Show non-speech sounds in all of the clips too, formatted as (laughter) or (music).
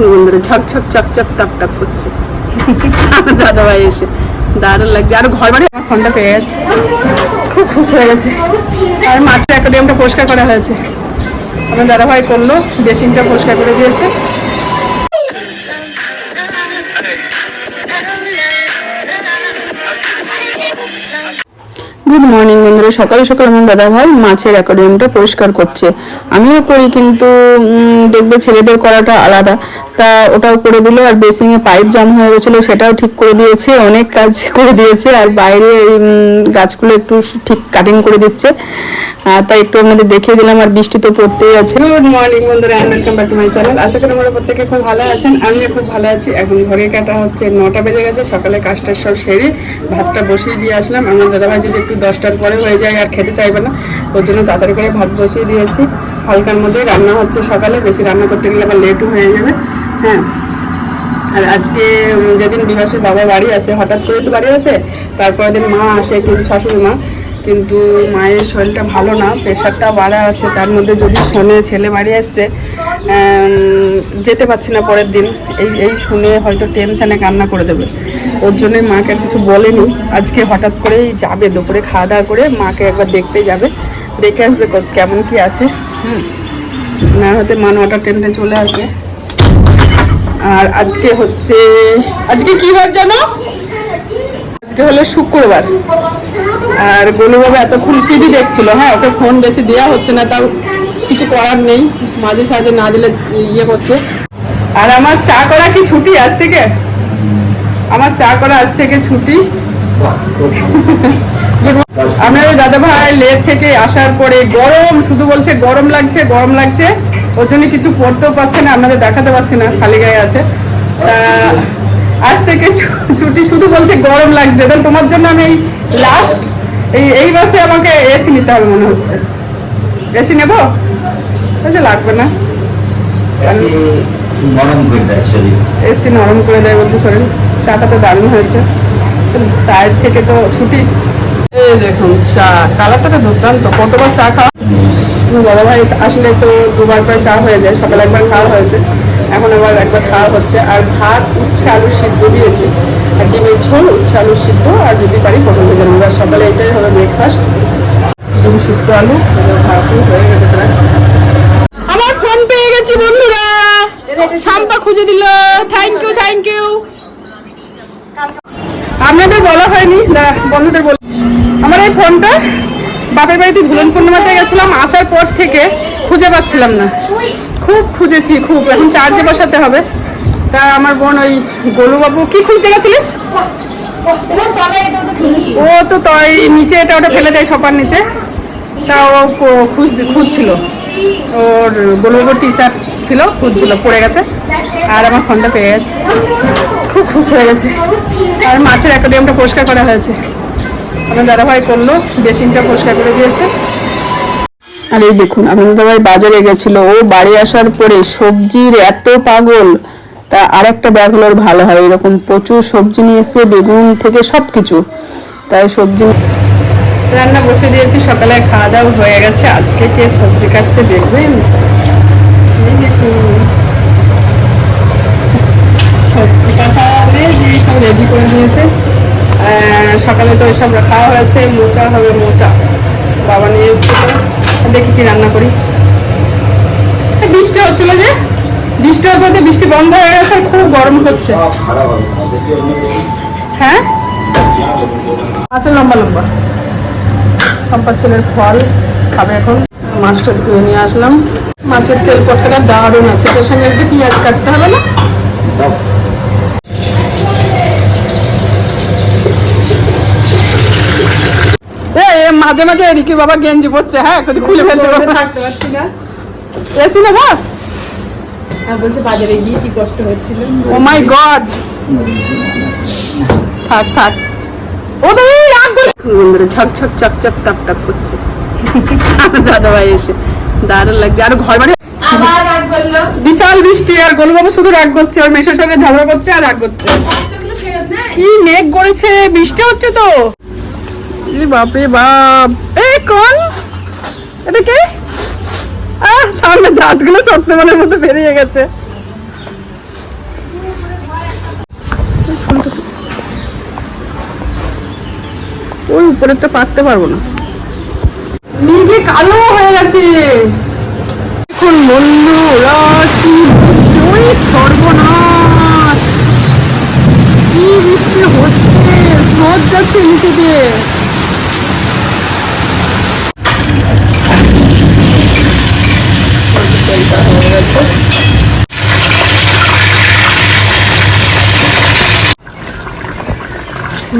দেখুন বন্ধুরা ঝকঝক চকচক তক তক করছে। দাদা ভাই এসে দারুণ লাগছে। আর ঘর বাড়ি আমার ফোনটা পেয়ে গেছে। খুব খুশি হয়ে গেছে। আর মাছের অ্যাকোডিয়ামটা পরিষ্কার করা হয়েছে। আমার দাদা ভাই করল ড্রেসিংটা পরিষ্কার করে দিয়েছে। গুড মর্নিং বন্ধুরা। সকালে সকালে আমার দাদা ভাই মাছের অ্যাকোরিয়ামটা পরিষ্কার করছে। আমিও করি, কিন্তু দেখবে ছেলেদের করাটা আলাদা। তা ওটাও করে দিল, আর বেসিংয়ে পাইপ জাম হয়ে গেছিল, সেটাও ঠিক করে দিয়েছে, অনেক কাজ (laughs) করে দিয়েছে, আর বাইরে গাছগুলো একটু ঠিক কাটিং করে দিচ্ছে। তাই একটু আপনাদের দেখিয়ে দিলাম, আর বৃষ্টি তো পড়তেই আছে। গুড মর্নিং বন্ধুরা and welcome back to my channel আশা করি আমরা প্রত্যেকে খুব ভালো আছেন, আমিও খুব ভালো আছি। এখন ঘরে কাটা হচ্ছে নটা বেজে গেছে, সকালে কাজটার সব সেরে ভাতটা বসিয়ে দিয়ে আসলাম। আমার দাদাভাই যদি একটু দশটার পরে হয়ে যায় আর খেতে চাইবে না। ওর জন্য তাড়াতাড়ি করে ভাত বসিয়ে দিয়েছি। হালকার মধ্যে রান্না হচ্ছে সকালে, বেশি রান্না করতে গেলে আবার লেটও হয়ে যাবে। হ্যাঁ। আর আজকে যেদিন বিভাসের বাবা বাড়ি আসে, হঠাৎ করে তো বাড়ি আসে, তারপরের দিন মা আসে, কিন্তু শাশুড়ি মা। কিন্তু মায়ের শরীরটা ভালো না, প্রেশারটা বাড়া আছে, তার মধ্যে যদি শোনে, ছেলে বাড়ি আসছে যেতে পারছি না পরের দিন। এই এই শুনে হয়তো টেনশানে কান্না করে দেবে। ওর জন্যই মাকে কিছু বলেনি। আজকে হঠাৎ করেই যাবে দুপুরে খাওয়া দাওয়া করে, মাকে একবার দেখতে যাবে। দেখে আসবে কেমন কি আছে। হুম। না হতে মা নটা টেন্টে চলে আসে। আর আজকে হচ্ছে, আজকে কি বার জানো? আজকে হলো শুক্রবার। আর গোলুবাবু এতক্ষণ টিভি দেখছিল হ্যাঁ ওকে ফোন বেশি দেওয়া হচ্ছে না, তাও কিছু করার নেই। মাঝে সাঝে না দিলে ইয়ে করছে। আর আমার চা করা কি ছুটি আজ থেকে? আমার চা করা আজ থেকে ছুটি। আপনাদের দাদা ভাই লেট থেকে আসার পরে গরম শুধু বলছে গরম লাগছে গরম লাগছে। ওর জন্য কিছু পড়তেও পারছে না আপনাদের দেখাতে পারছে না খালি গায়ে আছে। আজ থেকে ছুটি শুধু বলছে গরম লাগছে। তাহলে তোমার জন্য আমি এই লাস্ট এই এই মাসে আমাকে এসি নিতে হবে মনে হচ্ছে। এসি নেব? আচ্ছা লাগবে না। এসি নরম করে দেয় শরীর এসি নরম করে দেয় বলছে শরীর চাটা তো দারুণ হয়েছে। চায়ের থেকে তো ছুটি। এই দেখুন চা। কালারটা তো দুর্দান্ত। কতবার চা খাওয়া দাদা ভাই আসলে তো দুবার করে চা হয়ে যায়। সকালে একবার খাওয়া হয়েছে। এখন আবার একবার খাওয়া হচ্ছে। আর ভাত উচ্ছে আলু সিদ্ধ দিয়েছি। আর ডিমের ঝোল উচ্ছে আলু সিদ্ধ আর যদি পারি পটল ভেজে নেব। আর সকালে এটাই হবে ব্রেকফাস্ট ডিম সিদ্ধ আলু ভাতও হয়ে গেছে প্রায়। আমার ফোন পেয়ে গেছি বন্ধুরা। শাম্পা খুঁজে দিল। থ্যাংক ইউ থ্যাংক ইউ আপনাদের বলা হয়নি বন্ধুদের বল আমার এই ফোনটা বাপের বাড়িতে ঝুলন পূর্ণিমাতে গেছিলাম, আসার পর থেকে খুঁজে পাচ্ছিলাম না। খুব খুঁজেছি, খুব। এখন চার্জে বসাতে হবে। তা আমার বোন ওই গোলুবাবু কি খুঁজতে গেছিলিস? ও তো তাই নিচে, এটা ওটা ফেলে দেয় সবার নিচে। তা ও খুঁজ, খুঁজছিল। ওর গোলুবাবুর টি শার্ট ছিল, খুঁজছিল, পড়ে গেছে। আর আমার ফোনটা পেয়ে গেছে। খুব খুশি হয়ে গেছে। আর মাছের অ্যাকোরিয়ামটা পরিষ্কার করা হয়েছে। আমার দাদাভাই করল, ড্রেসিংটা পরিষ্কার করে দিয়েছে। আর এই দেখুন আপনাদের দাদাভাই বাজারে গেছিল। ও বাড়ি আসার পরে সবজির এত পাগল, তা আর একটা ব্যাগ হলে ভালো হয়। এরকম প্রচুর সবজি নিয়ে এসে বেগুন থেকে সব কিছু তাই সবজি রান্না বসে দিয়েছি, সকালে খাওয়া দাওয়া হয়ে গেছে। আজকে কে সবজি কাটছে দেখবেন। সবজি কাটা দিয়ে সব রেডি করে আহ, সকালে তো এসব খাওয়া হয়েছে মোচা হবে মোচা। বাবা নিয়ে এসেছিল। দেখি কি রান্না করি। বৃষ্টি হচ্ছিল যে বৃষ্টি হতে হতে বৃষ্টি বন্ধ হয়ে গেছে আর খুব গরম করছে হবে। হ্যাঁ? আচ্ছা লম্বা লম্বা। সম্পা ছেলের ফল খাবে এখন। মাছটা ধুয়ে নিয়ে আসলাম। মাছের তেল কষাটা দারুণ আছে। তার সঙ্গে একটু পেঁয়াজ কাটতে হবে না দাও এ এ, মাঝে মাঝে রিকির বাবা গেঞ্জি পড়ছে হ্যাঁ? কদি খুলে ফেলছে থাকতে পারছি না এসি না আর বলছে বাজারে গিয়ে কি কষ্ট হচ্ছিল। ও মাই গড থাক থাক। রাগ বন্ধুরা ঝকঝক চকচক করছে। দাদা ভাই এসে দারুণ লাগছে। আর ঘর বাড়ি বিশাল বৃষ্টি আর গোলবাবু শুধু রাগ করছে ওর মেশের সঙ্গে ঝগড়া করছে আর রাগ করছে। কি মেঘ করেছে বৃষ্টি হচ্ছে তো। ই বাপরে বাপ। এ, কোন? এটা কে? আহ, সামনে দাঁতগুলো সত্যমানের মতো বেরিয়ে গেছে। ওই উপরেরটা পারতে পারব না। নিজে কালো হয়ে গেছে। এখন বন্ধু রাশি বৃষ্টি? সর্বনাশ। কি বৃষ্টি হচ্ছে? স্রোত যাচ্ছে নিচে দিয়ে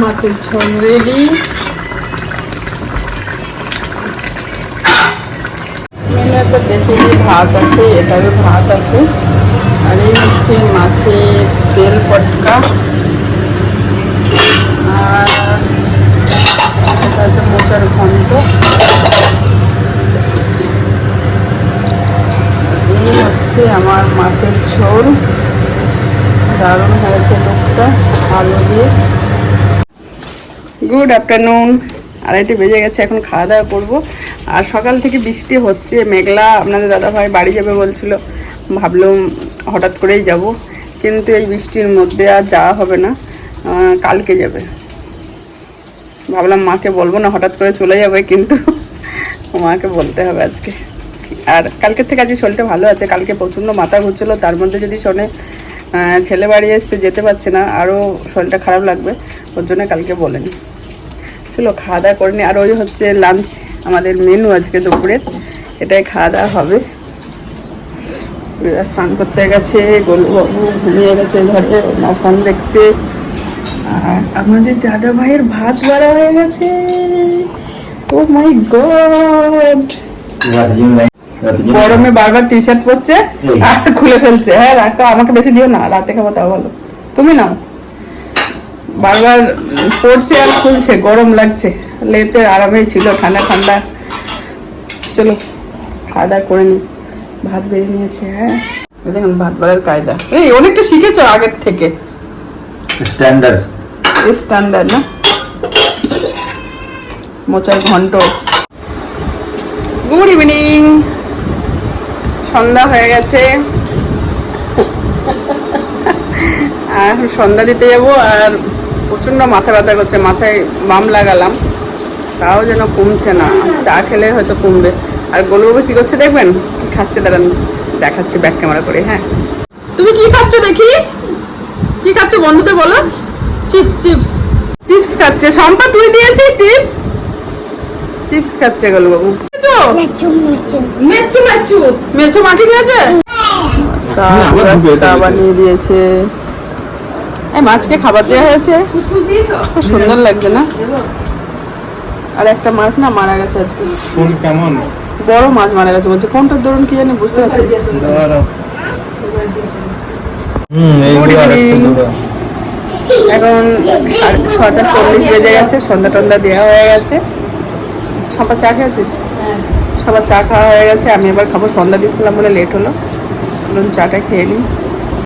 মাছের ঝোল রেডি মেনু একবার যে ভাত আছে, এটারও ভাত আছে। আর এই হচ্ছে মাছের তেল পটকা আর এটা হচ্ছে মোচার ঘন্ট এই হচ্ছে আমার মাছের ঝোল দারুণ হয়েছে লোকটা, আলু দিয়ে। গুড আফটারনুন আড়াইটে বেজে গেছে, এখন খাওয়া দাওয়া করব। আর সকাল থেকে বৃষ্টি হচ্ছে, মেঘলা। আপনাদের দাদাভাই বাড়ি যাবে বলছিল, ভাবলাম হঠাৎ করেই যাব। কিন্তু এই বৃষ্টির মধ্যে আর যাওয়া হবে না কালকে যাবে। ভাবলাম মাকে বলব না, হঠাৎ করে চলে যাবে, কিন্তু মাকে বলতে হবে আজকে। আর কালকের থেকে আজকে শরীরটা ভালো আছে, কালকে প্রচণ্ড মাথা ঘুরছিল, তার মধ্যে যদি শোনে ছেলে বাড়ি এসছে, যেতে পারছে না আরও শরীরটা খারাপ লাগবে, ওর জন্য কালকে বলেনি। চলো খাওয়া দাওয়া করে নি। আর ওই হচ্ছে লাঞ্চ আমাদের মেনু আজকে দুপুরের এটাই খাওয়া দাওয়া হবে স্নান করতে গেছে, গোলুবাবু ঘুমিয়ে গেছে ঘরে, মা ফোন দেখছে। আর আমাদের দাদা ভাইয়ের ভাত বাড়া হয়ে গেছে। ও মাই গড গরমে বারবার টি শার্ট পরছে আর খুলে ফেলছে। হ্যাঁ রাখো আমাকে বেশি দিও না রাতে খাব তাও ভালো। তুমি নাও। বারবার পড়ছে আর খুলছে গরম লাগছে। লেতে আরামেই ছিল ঠান্ডা ঠান্ডা। চলো খাওয়া দাওয়া করে নি। ভাত বেড়ে নিয়েছে হ্যাঁ। দেখুন ভাত বাড়ার কায়দা। এই অনেকটা শিখেছো আগের থেকে। স্ট্যান্ডার্ড স্ট্যান্ডার্ড না? মোচার ঘন্ট। গুড ইভিনিং সন্ধ্যা হয়ে গেছে। আর সন্ধ্যা দিতে যাব আর প্রচণ্ড মাথা ব্যথা করছে, মাথায় বাম লাগালাম। তাও যেন কমছে না, চা খেলে হয়তো কমবে। আর গোলবাবু কি করছে দেখবেন? খাচ্ছে, দাঁড়ান, দেখাচ্ছে ব্যাক ক্যামেরা করে হ্যাঁ। তুমি কি খাচ্ছ দেখি? কি খাচ্ছ বন্ধুদের বলো? চিপস চিপস চিপস খাচ্ছে। সম্পা তুই দিয়েছিস চিপস চিপস খাচ্ছে গোলবাবু মেচু? মেচু মেচু। মাটি দিয়েছে? চা বানিয়ে দিয়েছে। এই মাছকে খাবার দেওয়া হয়েছে। সুন্দর লাগছে না? আর একটা মাছ না মারা গেছে আজকে। কেমন? বড় মাছ মারা গেছে। বলছে কোনটার ধরুন কি জানি বুঝতে পারছি। এখন আর ছটা চল্লিশ বেজে গেছে। সন্ধ্যা টন্ধা দেওয়া হয়ে গেছে। সবার চা খেয়েছিস? সবার চা খাওয়া হয়ে গেছে আমি এবার খাব সন্ধ্যা দিচ্ছিলাম বলে লেট হলো। চলুন চাটা খেয়ে নিই।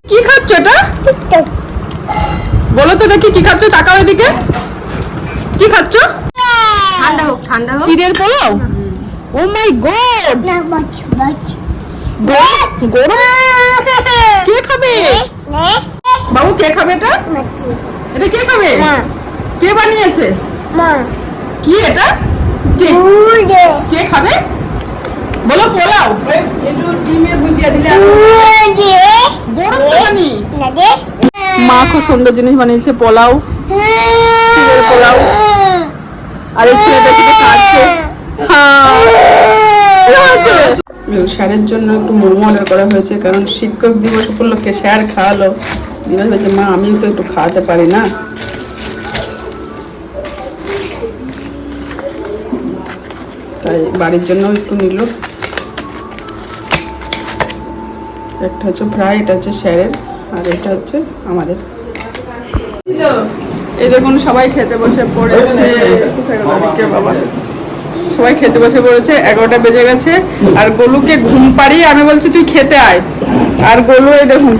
কি খাচ্ছ এটা? বলো তো দেখি কি খাচ্ছ? তাকাও এদিকে। কি খাচ্ছ? ঠান্ডা হোক ঠান্ডা হোক। চিড়ের পোলাও? ও মাই গড না মাছ মাছ। গরম কে খাবে? বাবু কে খাবে এটা? এটা কে খাবে? কে বানিয়েছে? মা। কি এটা? কে? কে খাবে? বলো পোলাও। একটু ডিমে ভুজিয়া দিলে গরম তো বানি মা খুব সুন্দর জিনিস বানিয়েছে পোলাও। চিড়ের পোলাও। আর এই ছেলেটা থেকে খাচ্ছে স্যারের জন্য একটু মোমো অর্ডার করা হয়েছে কারণ শিক্ষক দিবস উপলক্ষে স্যার খাওয়ালো। হয়েছে মা আমিও তো একটু খাওয়াতে পারি না। বাড়ির জন্য একটু নিল। একটা হচ্ছে ফ্রাই, এটা হচ্ছে স্যারের, আর এটা হচ্ছে আমাদের। এই দেখুন, সবাই খেতে বসে পড়েছে। বাবা? সবাই খেতে বসে পড়েছে, এগারোটা বেজে গেছে। আর গোলুকে ঘুম পাড়িয়ে আমি বলছি, তুই খেতে আয়। আর গোলু, এই দেখুন।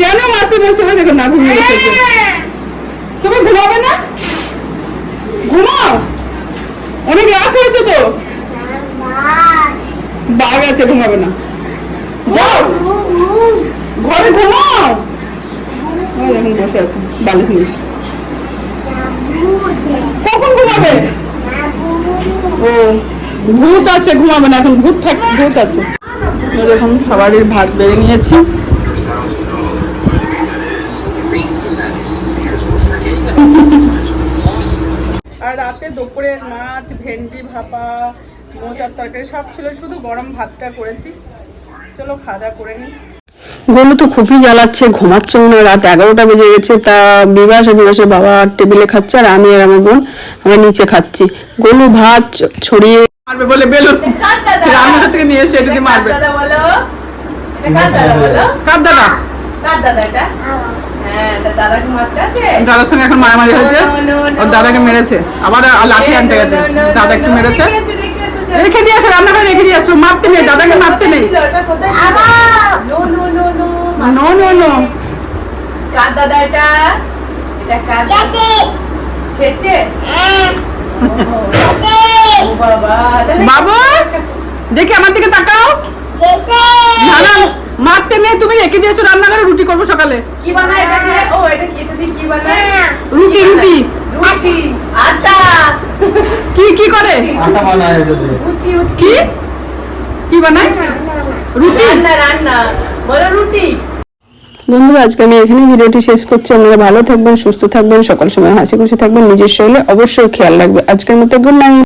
কেন মাসি মাসি দেখুন, না ঘুমিয়ে গেছে তুমি ঘুমাবে না ঘুমাও অনেক রাত হয়েছে তো আছে ঘুমাবে না। যাও। ঘরে ঘুমাও। দেখুন, বসে আছে, বালিশ নেই কখন ঘুমাবে? ও, ভূত আছে, ঘুমাবে না, এখন ভূত থাক, ভূত আছে। দেখুন, সবারই ভাত বেড়ে নিয়েছি। আর রাতে দুপুরের মাছ, ভেন্ডি ভাপা মোচার তরকারি সব ছিল শুধু গরম ভাতটা করেছি। চলো খাওয়া দাওয়া করে নিই গোলু তো খুবই জ্বালাচ্ছে ঘুমাচ্ছেও না রাত এগারোটা বেজে গেছে। তা বিবাস আর বিবাসের বাবা টেবিলে খাচ্ছে আর আমি আর আমার বোন আমরা নিচে খাচ্ছি। গোলু ভাত ছড়িয়ে মারবে বলে বেলুন। রান্নাঘর থেকে নিয়ে এসে এটা দিয়ে মারবে। দাদা বলো? কার দাদা বলো? কার দাদা? কার দাদা এটা? হ্যাঁ তা দাদা কি মারতে আছে? দাদার সঙ্গে এখন মারামারি হয়েছে। ওর দাদাকে মেরেছে। আবার লাঠি আনতে গেছে। দাদা একটু মেরেছে। রেখে দিয়ে আসো রান্নাঘরে রেখে দিয়ে আসো মারতে নেই দাদাকে মারতে নেই। নো নো নো কার দাদা এটা? এটা কার বাবা দেখি আমার দিকে তাকাও। না না মারতে নেই তুমি রেখে দিয়েছ রান্নাঘরে রুটি করব সকালে। কি বানায় এটা ও এটা কি? এটা দিয়ে কি বানায়? রুটি রুটি। রুটি আটা। কি কি করে? আটা বানায় রুটি কি? কি বানায়? রুটি? রান্না রান্না। বলো রুটি। বন্ধুরা আজকে আমি এখানে ভিডিওটি শেষ করছি। আপনারা ভালো থাকবেন সুস্থ থাকবেন সকাল সময় হাসি খুশি থাকবেন। নিজের শরীরে অবশ্যই খেয়াল রাখবে আজকের মতো গুড নাইট